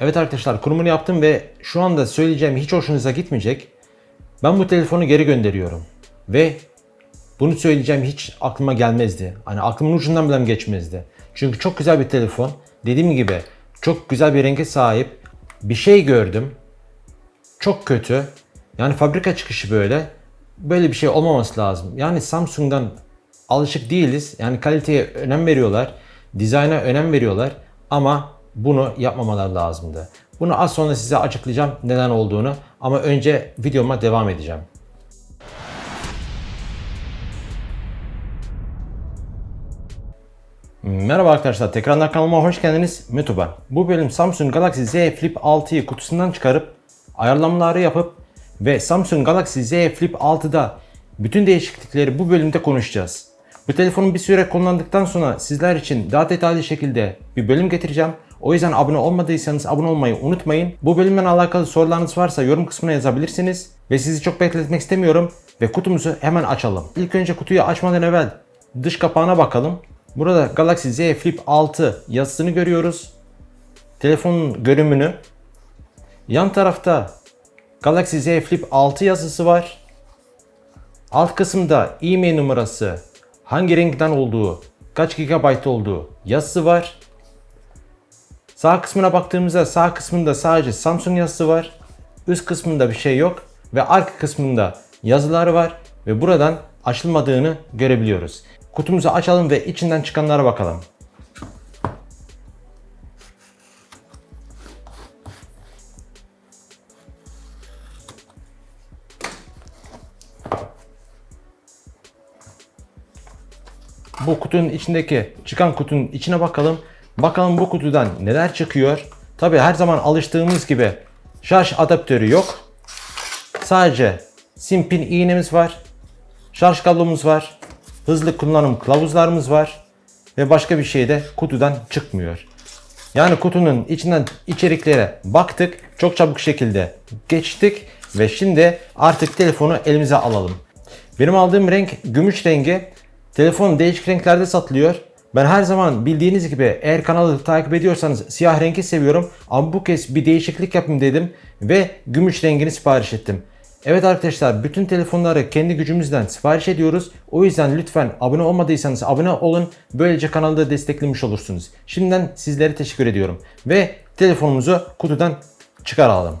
Evet arkadaşlar kurumunu yaptım ve şu anda söyleyeceğim hiç hoşunuza gitmeyecek. Ben bu telefonu geri gönderiyorum. Ve bunu söyleyeceğim hiç aklıma gelmezdi. Hani aklımın ucundan bile geçmezdi. Çünkü çok güzel bir telefon. Dediğim gibi çok güzel bir renge sahip. Bir şey gördüm. Çok kötü. Yani fabrika çıkışı böyle. Böyle bir şey olmaması lazım. Yani Samsung'dan alışık değiliz. Yani kaliteye önem veriyorlar. Dizayna önem veriyorlar. Ama bunu yapmamalar lazımdı. Bunu az sonra size açıklayacağım neden olduğunu. Ama önce videoma devam edeceğim. Merhaba arkadaşlar, tekrardan kanalıma hoş geldiniz. Ben. Bu bölüm Samsung Galaxy Z Flip 6'yı kutusundan çıkarıp ayarlamaları yapıp ve Samsung Galaxy Z Flip 6'da bütün değişiklikleri bu bölümde konuşacağız. Bu telefonu bir süre kullandıktan sonra sizler için daha detaylı şekilde bir bölüm getireceğim. O yüzden abone olmadıysanız abone olmayı unutmayın. Bu bölümle alakalı sorularınız varsa yorum kısmına yazabilirsiniz. Ve sizi çok bekletmek istemiyorum ve kutumuzu hemen açalım. İlk önce kutuyu açmadan evvel dış kapağına bakalım. Burada Galaxy Z Flip 6 yazısını görüyoruz. Telefonun görünümünü. Yan tarafta Galaxy Z Flip 6 yazısı var. Alt kısımda e-mail numarası, hangi renkten olduğu, kaç GB olduğu yazısı var. Sağ kısmına baktığımızda sağ kısmında sadece Samsung yazısı var. Üst kısmında bir şey yok ve arka kısmında yazılar var ve buradan açılmadığını görebiliyoruz. Kutumuzu açalım ve içinden çıkanlara bakalım. Bu kutunun içindeki çıkan kutunun içine bakalım. Bakalım bu kutudan neler çıkıyor. Tabi her zaman alıştığımız gibi şarj adaptörü yok. Sadece sim pin iğnemiz var. Şarj kablomuz var. Hızlı kullanım kılavuzlarımız var. Ve başka bir şey de kutudan çıkmıyor. Yani kutunun içinden içeriklere baktık. Çok çabuk şekilde geçtik. Ve şimdi artık telefonu elimize alalım. Benim aldığım renk gümüş rengi. Telefon değişik renklerde satılıyor. Ben her zaman bildiğiniz gibi eğer kanalı takip ediyorsanız siyah rengi seviyorum. Ama bu kez bir değişiklik yapayım dedim ve gümüş rengini sipariş ettim. Evet arkadaşlar bütün telefonları kendi gücümüzden sipariş ediyoruz. O yüzden lütfen abone olmadıysanız abone olun. Böylece kanalı desteklemiş olursunuz. Şimdiden sizlere teşekkür ediyorum. Ve telefonumuzu kutudan çıkaralım.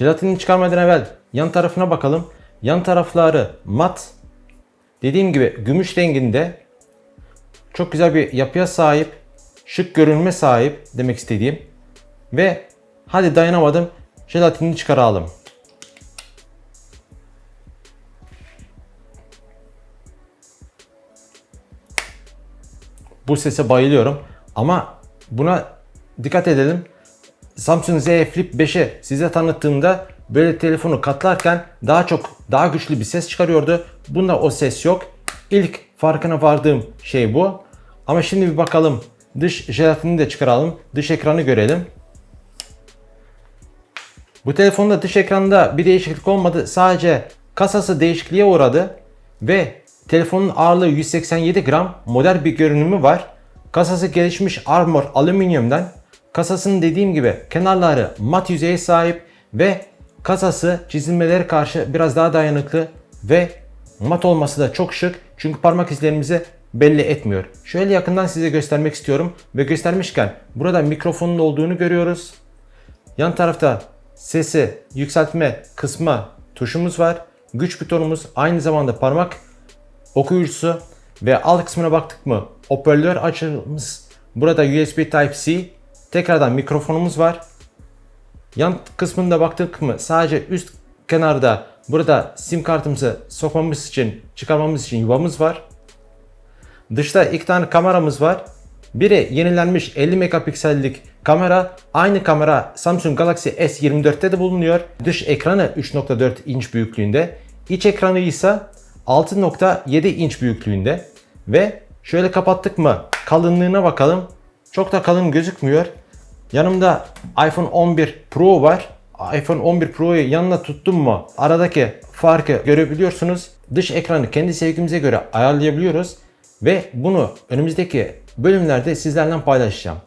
Jelatini çıkarmadan evvel yan tarafına bakalım. Yan tarafları mat. Dediğim gibi gümüş renginde çok güzel bir yapıya sahip, şık görünme sahip demek istediğim. Ve hadi dayanamadım jelatinini çıkaralım. Bu sese bayılıyorum ama buna dikkat edelim. Samsung Z Flip 5'i size tanıttığımda böyle telefonu katlarken daha çok daha güçlü bir ses çıkarıyordu. Bunda o ses yok. İlk farkına vardığım şey bu. Ama şimdi bir bakalım. Dış jelatini de çıkaralım. Dış ekranı görelim. Bu telefonda dış ekranda bir değişiklik olmadı. Sadece kasası değişikliğe uğradı. Ve telefonun ağırlığı 187 gram. Modern bir görünümü var. Kasası gelişmiş armor alüminyumdan. Kasasının dediğim gibi kenarları mat yüzeye sahip ve kasası çizilmelere karşı biraz daha dayanıklı ve mat olması da çok şık. Çünkü parmak izlerimizi belli etmiyor. Şöyle yakından size göstermek istiyorum ve göstermişken burada mikrofonun olduğunu görüyoruz. Yan tarafta sesi yükseltme kısma tuşumuz var. Güç butonumuz aynı zamanda parmak okuyucusu ve alt kısmına baktık mı hoparlör açığımız burada USB Type-C tekrardan mikrofonumuz var. Yan kısmında baktık mı sadece üst kenarda burada sim kartımızı sokmamız için çıkarmamız için yuvamız var. Dışta iki tane kameramız var. Biri yenilenmiş 50 megapiksellik kamera. Aynı kamera Samsung Galaxy S24'te de bulunuyor. Dış ekranı 3.4 inç büyüklüğünde. İç ekranı ise 6.7 inç büyüklüğünde. Ve şöyle kapattık mı kalınlığına bakalım. Çok da kalın gözükmüyor. Yanımda iPhone 11 Pro var. iPhone 11 Pro'yu yanına tuttum mu aradaki farkı görebiliyorsunuz. Dış ekranı kendi sevgimize göre ayarlayabiliyoruz ve bunu önümüzdeki bölümlerde sizlerle paylaşacağım.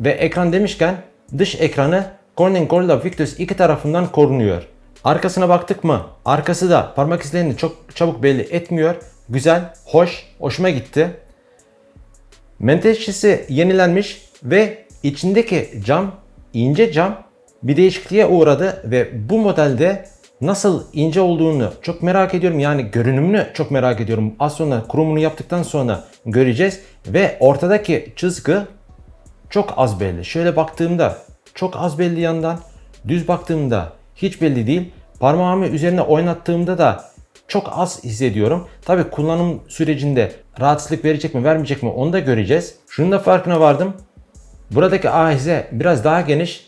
Ve ekran demişken dış ekranı Corning Gorilla Victus 2 tarafından korunuyor. Arkasına baktık mı? Arkası da parmak izlerini çok çabuk belli etmiyor. Güzel, hoş, hoşuma gitti. Menteşesi yenilenmiş ve içindeki cam, ince cam bir değişikliğe uğradı ve bu modelde nasıl ince olduğunu çok merak ediyorum. Yani görünümünü çok merak ediyorum. Az sonra kurumunu yaptıktan sonra göreceğiz ve ortadaki çizgi çok az belli. Şöyle baktığımda çok az belli yandan. Düz baktığımda hiç belli değil. Parmağımı üzerine oynattığımda da çok az hissediyorum. Tabi kullanım sürecinde rahatsızlık verecek mi vermeyecek mi onu da göreceğiz. Şunun da farkına vardım. Buradaki ahize biraz daha geniş.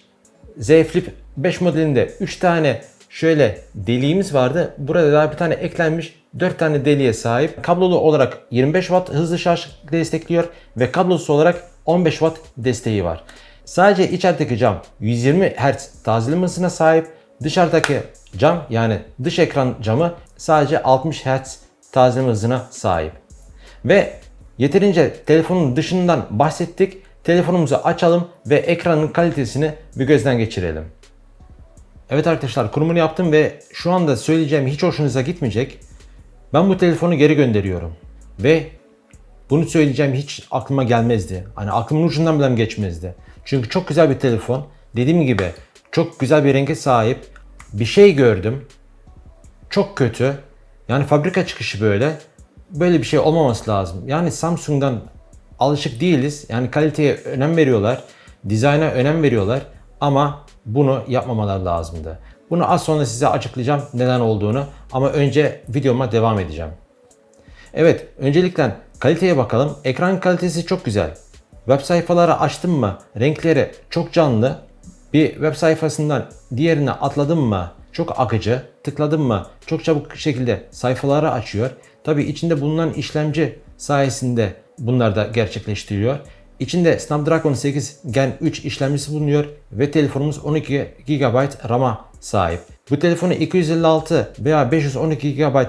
Z Flip 5 modelinde 3 tane şöyle deliğimiz vardı. Burada daha bir tane eklenmiş 4 tane deliğe sahip. Kablolu olarak 25 Watt hızlı şarj destekliyor ve kablosuz olarak 15 Watt desteği var. Sadece içerideki cam 120 Hz tazeleme hızına sahip. Dışarıdaki cam yani dış ekran camı sadece 60 Hz tazeleme hızına sahip. Ve yeterince telefonun dışından bahsettik. Telefonumuzu açalım ve ekranın kalitesini bir gözden geçirelim. Evet arkadaşlar kurumunu yaptım ve şu anda söyleyeceğim hiç hoşunuza gitmeyecek. Ben bu telefonu geri gönderiyorum. Ve bunu söyleyeceğim hiç aklıma gelmezdi. Hani aklımın ucundan bile geçmezdi. Çünkü çok güzel bir telefon. Dediğim gibi çok güzel bir renge sahip. Bir şey gördüm. Çok kötü. Yani fabrika çıkışı böyle. Böyle bir şey olmaması lazım. Yani Samsung'dan alışık değiliz. Yani kaliteye önem veriyorlar. Dizayna önem veriyorlar. Ama bunu yapmamalar lazımdı. Bunu az sonra size açıklayacağım neden olduğunu. Ama önce videoma devam edeceğim. Evet, öncelikle kaliteye bakalım. Ekran kalitesi çok güzel. Web sayfaları açtım mı renkleri çok canlı. Bir web sayfasından diğerine atladım mı çok akıcı. Tıkladım mı çok çabuk şekilde sayfaları açıyor. Tabi içinde bulunan işlemci sayesinde bunlar da gerçekleştiriyor. İçinde Snapdragon 8 Gen 3 işlemcisi bulunuyor ve telefonumuz 12 GB RAM'a sahip. Bu telefonu 256 veya 512 GB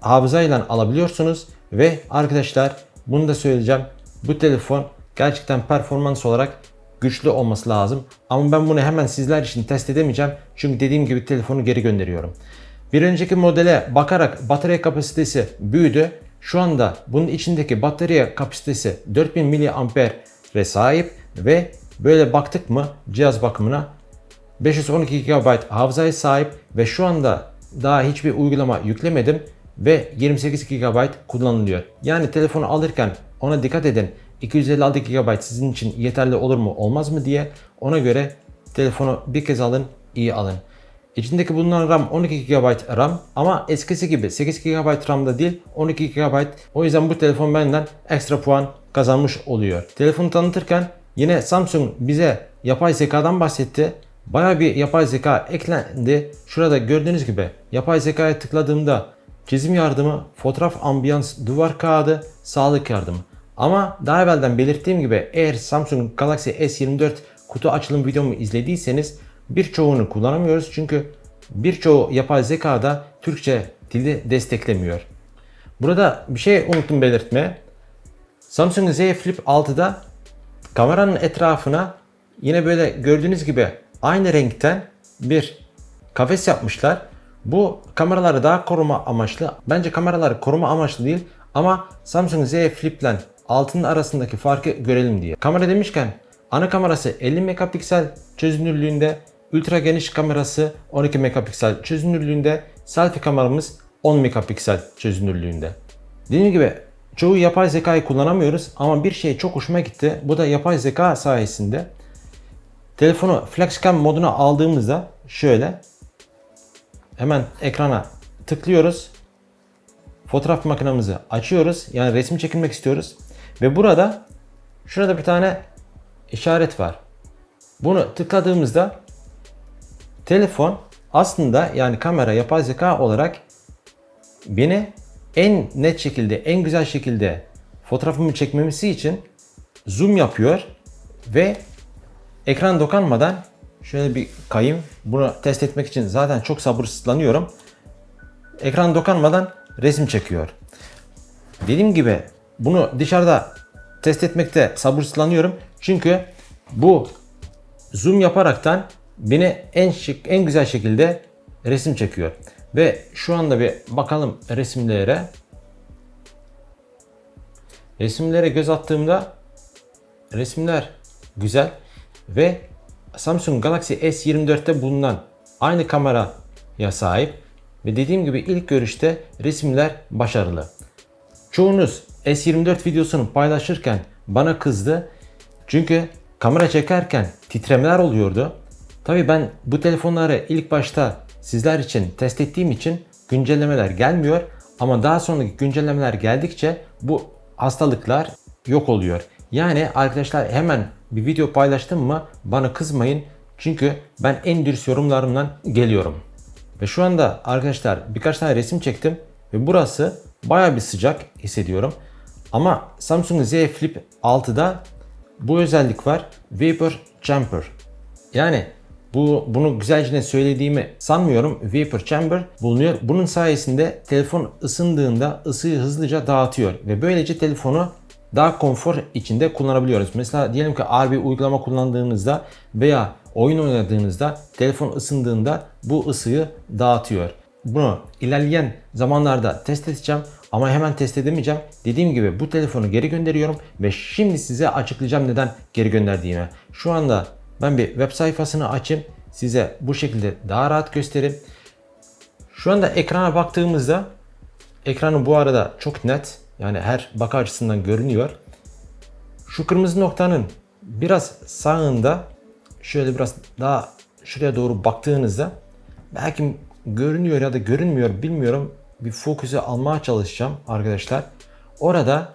hafızayla alabiliyorsunuz ve arkadaşlar bunu da söyleyeceğim. Bu telefon gerçekten performans olarak güçlü olması lazım. Ama ben bunu hemen sizler için test edemeyeceğim. Çünkü dediğim gibi telefonu geri gönderiyorum. Bir önceki modele bakarak batarya kapasitesi büyüdü. Şu anda bunun içindeki batarya kapasitesi 4000 mAh'e sahip ve böyle baktık mı cihaz bakımına 512 GB hafızaya sahip ve şu anda daha hiçbir uygulama yüklemedim ve 28 GB kullanılıyor. Yani telefonu alırken ona dikkat edin. 256 GB sizin için yeterli olur mu olmaz mı diye ona göre telefonu bir kez alın iyi alın. İçindeki bulunan RAM 12 GB RAM ama eskisi gibi 8 GB RAM'da değil 12 GB. O yüzden bu telefon benden ekstra puan kazanmış oluyor. Telefonu tanıtırken yine Samsung bize yapay zekadan bahsetti. Baya bir yapay zeka eklendi. Şurada gördüğünüz gibi yapay zekaya tıkladığımda çizim yardımı, fotoğraf ambiyans, duvar kağıdı, sağlık yardımı. Ama daha evvelden belirttiğim gibi eğer Samsung Galaxy S24 kutu açılım videomu izlediyseniz birçoğunu kullanamıyoruz çünkü birçoğu yapay zekada Türkçe dili desteklemiyor. Burada bir şey unuttum belirtmeye. Samsung Z Flip 6'da kameranın etrafına yine böyle gördüğünüz gibi aynı renkten bir kafes yapmışlar. Bu kameraları daha koruma amaçlı. Bence kameraları koruma amaçlı değil ama Samsung Z Flip ile altının arasındaki farkı görelim diye. Kamera demişken ana kamerası 50 megapiksel çözünürlüğünde, ultra geniş kamerası 12 megapiksel çözünürlüğünde, selfie kameramız 10 megapiksel çözünürlüğünde. Dediğim gibi çoğu yapay zekayı kullanamıyoruz ama bir şey çok hoşuma gitti. Bu da yapay zeka sayesinde. Telefonu FlexCam moduna aldığımızda şöyle hemen ekrana tıklıyoruz. Fotoğraf makinamızı açıyoruz. Yani resmi çekilmek istiyoruz. Ve burada şurada bir tane işaret var. Bunu tıkladığımızda telefon aslında yani kamera yapay zeka olarak beni en net şekilde, en güzel şekilde fotoğrafımı çekmemesi için zoom yapıyor ve ekran dokanmadan Şöyle bir kayayım. Bunu test etmek için zaten çok sabırsızlanıyorum. Ekran dokunmadan resim çekiyor. Dediğim gibi bunu dışarıda test etmekte sabırsızlanıyorum. Çünkü bu zoom yaparaktan beni en şık, en güzel şekilde resim çekiyor. Ve şu anda bir bakalım resimlere. Resimlere göz attığımda resimler güzel ve Samsung Galaxy S24'te bulunan aynı kameraya sahip ve dediğim gibi ilk görüşte resimler başarılı. Çoğunuz S24 videosunu paylaşırken bana kızdı. Çünkü kamera çekerken titremeler oluyordu. Tabii ben bu telefonları ilk başta sizler için test ettiğim için güncellemeler gelmiyor ama daha sonraki güncellemeler geldikçe bu hastalıklar yok oluyor. Yani arkadaşlar hemen bir video paylaştım mı bana kızmayın. Çünkü ben en dürüst yorumlarımdan geliyorum. Ve şu anda arkadaşlar birkaç tane resim çektim ve burası baya bir sıcak hissediyorum. Ama Samsung Z Flip 6'da bu özellik var. Vapor Chamber. Yani bu bunu güzelce söylediğimi sanmıyorum. Vapor Chamber bulunuyor. Bunun sayesinde telefon ısındığında ısıyı hızlıca dağıtıyor ve böylece telefonu daha konfor içinde kullanabiliyoruz. Mesela diyelim ki ağır bir uygulama kullandığınızda veya oyun oynadığınızda telefon ısındığında bu ısıyı dağıtıyor. Bunu ilerleyen zamanlarda test edeceğim ama hemen test edemeyeceğim. Dediğim gibi bu telefonu geri gönderiyorum ve şimdi size açıklayacağım neden geri gönderdiğimi. Şu anda ben bir web sayfasını açayım. Size bu şekilde daha rahat göstereyim. Şu anda ekrana baktığımızda ekranı bu arada çok net. Yani her baka açısından görünüyor. Şu kırmızı noktanın biraz sağında şöyle biraz daha şuraya doğru baktığınızda belki görünüyor ya da görünmüyor bilmiyorum. Bir fokusu almaya çalışacağım arkadaşlar. Orada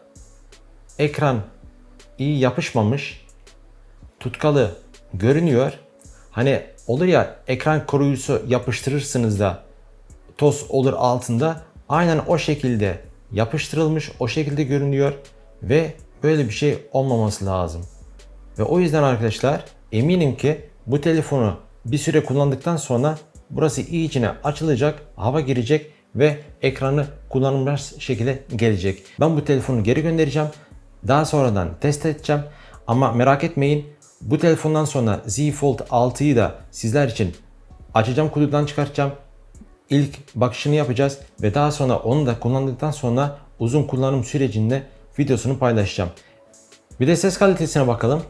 ekran iyi yapışmamış. Tutkalı görünüyor. Hani olur ya ekran koruyucusu yapıştırırsınız da toz olur altında. Aynen o şekilde yapıştırılmış, o şekilde görünüyor ve böyle bir şey olmaması lazım. Ve o yüzden arkadaşlar eminim ki bu telefonu bir süre kullandıktan sonra burası iyicine açılacak, hava girecek ve ekranı kullanılmaz şekilde gelecek. Ben bu telefonu geri göndereceğim. Daha sonradan test edeceğim. Ama merak etmeyin bu telefondan sonra Z Fold 6'yı da sizler için açacağım kutudan çıkartacağım. İlk bakışını yapacağız ve daha sonra onu da kullandıktan sonra uzun kullanım sürecinde videosunu paylaşacağım. Bir de ses kalitesine bakalım.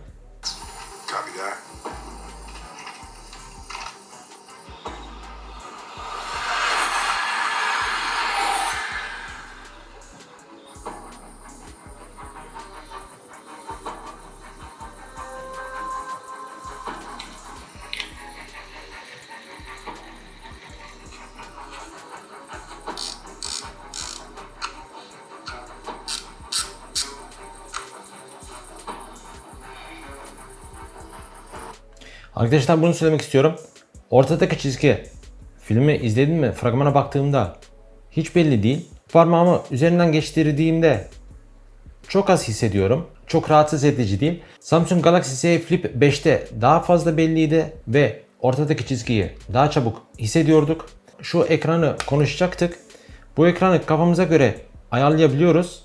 Arkadaşlar bunu söylemek istiyorum. Ortadaki çizgi filmi izledim mi fragmana baktığımda hiç belli değil. Parmağımı üzerinden geçirdiğimde çok az hissediyorum. Çok rahatsız edici değil. Samsung Galaxy Z Flip 5'te daha fazla belliydi ve ortadaki çizgiyi daha çabuk hissediyorduk. Şu ekranı konuşacaktık. Bu ekranı kafamıza göre ayarlayabiliyoruz.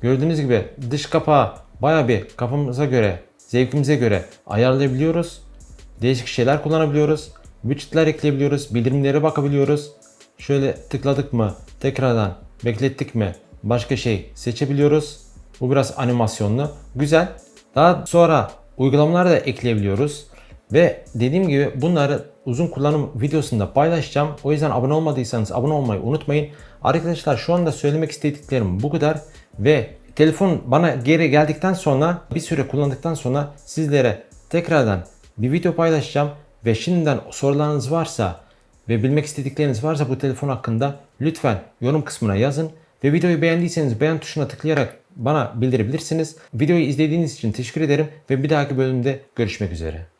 Gördüğünüz gibi dış kapağı baya bir kafamıza göre, zevkimize göre ayarlayabiliyoruz. Değişik şeyler kullanabiliyoruz. Widgetler ekleyebiliyoruz. Bildirimlere bakabiliyoruz. Şöyle tıkladık mı tekrardan beklettik mi başka şey seçebiliyoruz. Bu biraz animasyonlu. Güzel. Daha sonra uygulamalar da ekleyebiliyoruz. Ve dediğim gibi bunları uzun kullanım videosunda paylaşacağım. O yüzden abone olmadıysanız abone olmayı unutmayın. Arkadaşlar şu anda söylemek istediklerim bu kadar. Ve telefon bana geri geldikten sonra bir süre kullandıktan sonra sizlere tekrardan bir video paylaşacağım. Ve şimdiden sorularınız varsa ve bilmek istedikleriniz varsa bu telefon hakkında lütfen yorum kısmına yazın. Ve videoyu beğendiyseniz beğen tuşuna tıklayarak bana bildirebilirsiniz. Videoyu izlediğiniz için teşekkür ederim ve bir dahaki bölümde görüşmek üzere.